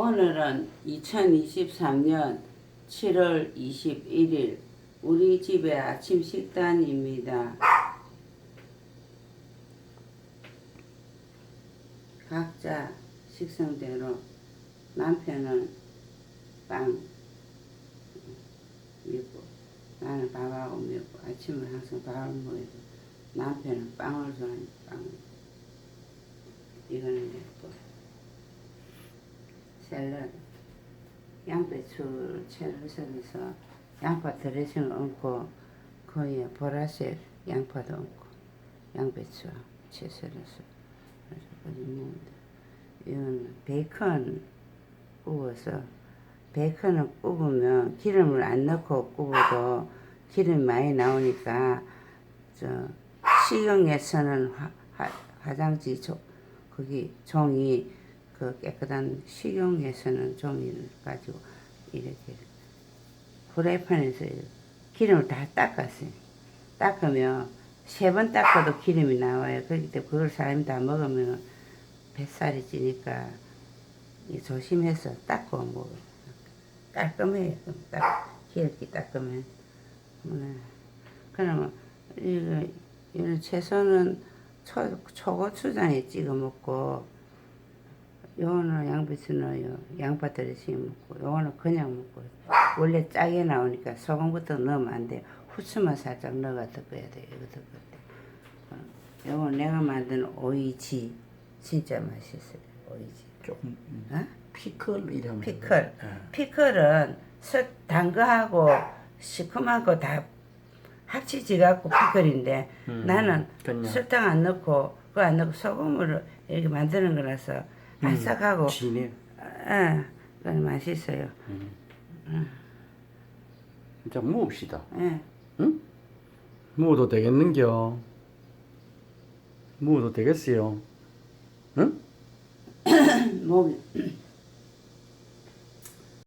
오늘은 2023년 7월 21일 우리 집의 아침 식단입니다. 각자 식성대로 남편은 빵 먹고 나는 밥하고 먹고 아침에 항상 밥을 먹고 남편은 빵을 좋아하니까 빵 이거는 샐러드 양배추를 채를 썰어서 양파 드레싱을 얹고 거기에 보라색 양파도 얹고 양배추 채 썰어서 먹는다 이건 베이컨 구워서 베이컨을 구우면 기름을 안 넣고 구워도 기름이 많이 나오니까 저 식용에서는 화장지 조, 거기 종이 그 깨끗한 식용에서는 종이를 가지고 이렇게 프라이팬에서 기름을 다 닦았어요. 닦으면 세 번 닦아도 기름이 나와요. 그렇기 때문에 그걸 사람이 다 먹으면 뱃살이 찌니까 이 조심해서 닦고 먹어요. 깔끔해요. 딱 기름기 닦으면. 네. 그러면 이거 이런 채소는 초, 초고추장에 찍어 먹고 요거는 양배추 넣어요. 양파 드레싱 먹고 요거는 그냥 먹고 원래 짜게 나오니까 소금부터 넣으면 안 돼요. 후추만 살짝 넣어가 덮어야 돼요. 이거 덮을 때. 요거 내가 만든 오이지 진짜 맛있어요. 오이지. 조금 음, 어? 피클 이런 피클. 예. 피클은 설, 단 거하고 시큼한 거 다 합치지 갖고 피클인데 음, 나는 그냥. 설탕 안 넣고 그거 안 넣고 소금으로 이렇게 만드는 거라서 바삭하고. 진해. 예, 그건 맛있어요. 진짜 먹읍시다. 예. 응? 먹어도 되겠는겨? 먹어도 되겠어요? 응? 목이